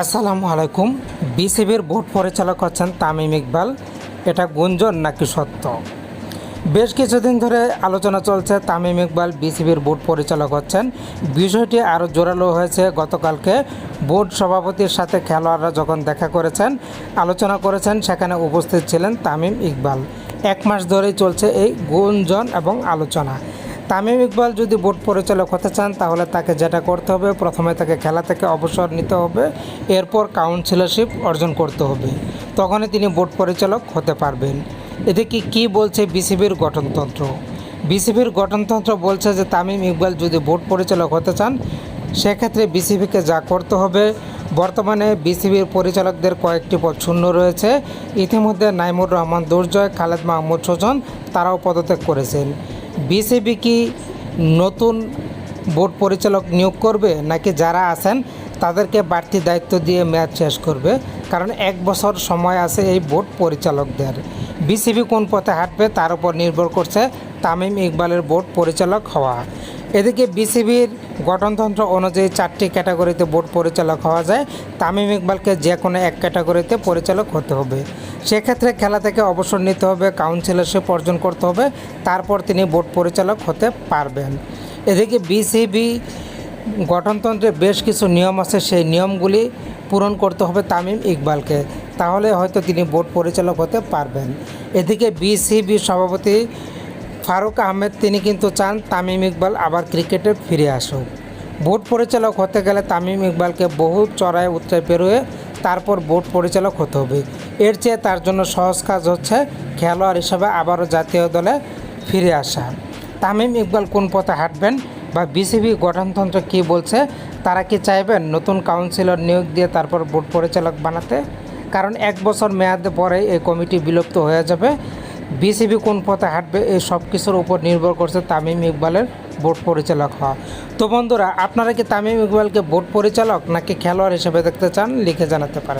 আসসালামু আলাইকুম। বিসিবির বোর্ড পরিচালক হচ্ছেন তামিম ইকবাল। এটা গুঞ্জন নাকি সত্য? বেশ কিছুদিন ধরে আলোচনা চলছে তামিম ইকবাল বিসিবির বোর্ড পরিচালক হচ্ছেন। বিষয়টি আরও জোরালো হয়েছে। গতকালকে বোর্ড সভাপতির সাথে খেলোয়াড়রা যখন দেখা করেছেন, আলোচনা করেছেন, সেখানে উপস্থিত ছিলেন তামিম ইকবাল। এক মাস ধরেই চলছে এই গুঞ্জন এবং আলোচনা। তামিম ইকবাল যদি বোর্ড পরিচালক হতে চান, তাহলে তাকে যেটা করতে হবে, প্রথমে তাকে খেলা থেকে অবসর নিতে হবে, এরপর কাউন্সিলরশিপ অর্জন করতে হবে। তখনই তিনি বোর্ড পরিচালক হতে পারবেন। এদিকে কি বলছে বিসিবির গঠনতন্ত্র? বিসিবির গঠনতন্ত্র বলছে যে, তামিম ইকবাল যদি বোর্ড পরিচালক হতে চান, সেক্ষেত্রে বিসিবিকে যা করতে হবে, বর্তমানে বিসিবির পরিচালকদের কয়েকটি পদ শূন্য রয়েছে। ইতিমধ্যে নাইমুর রহমান, দুর্জয়, খালেদ মাহমুদ সুজন তারাও পদত্যাগ করেছেন। বিসিবি কি নতুন বোর্ড পরিচালক নিয়োগ করবে, নাকি যারা আছেন তাদেরকে বাড়তি দায়িত্ব দিয়ে ম্যাচ শেষ করবে? কারণ এক বছর সময় আছে এই বোর্ড পরিচালকদের। বিসিবি কোন পথে হাঁটবে তার উপর নির্ভর করছে তামিম ইকবালের বোর্ড পরিচালক হওয়া। এদিকে বিসিবির গঠনতন্ত্র অনুযায়ী চারটি ক্যাটাগরিতে বোর্ড পরিচালক হওয়া যায়। তামিম ইকবালকে যে কোনো এক ক্যাটাগরিতে পরিচালক হতে হবে। সেক্ষেত্রে খেলা থেকে অবসর নিতে হবে কাউন্সিলরশিপ অর্জন করতে হবে, তারপর তিনি বোর্ড পরিচালক হতে পারবেন। এদিকে বিসিবি গঠনতন্ত্রে বেশ কিছু নিয়ম আছে, সেই নিয়মগুলি পূরণ করতে হবে তামিম ইকবালকে। তাহলে হয়তো তিনি বোর্ড পরিচালক হতে পারবেন। এদিকে বিসিবি সভাপতি ফারুক আহমেদ, তিনি কিন্তু চান তামিম ইকবাল আবার ক্রিকেটে ফিরে আসুক। বোর্ড পরিচালক হতে গেলে তামিম ইকবালকে বহু চড়ায় উত্তরায় পেরোয়ে তারপর বোর্ড পরিচালক হতে হবে। এর চেয়ে তার জন্য সহজ কাজ হচ্ছে খেলোয়াড় হিসেবে আবারও জাতীয় দলে ফিরে আসা। তামিম ইকবাল কোন পথে হাঁটবেন বা বিসিবি গঠনতন্ত্র কী বলছে, তারা কি চাইবেন নতুন কাউন্সিলর নিয়োগ দিয়ে তারপর বোর্ড পরিচালক বানাতে? কারণ এক বছর মেয়াদে পরে এই কমিটি বিলুপ্ত হয়ে যাবে। বিসিবি কোন পথে হাঁটবে এই সব কিছুর উপর নির্ভর করছে তামিম ইকবালের বোর্ড পরিচালক হওয়া। তো বন্ধুরা, আপনারা কি তামিম ইকবালকে বোর্ড পরিচালক নাকি খেলোয়াড় হিসেবে দেখতে চান? লিখে জানাতে পারেন।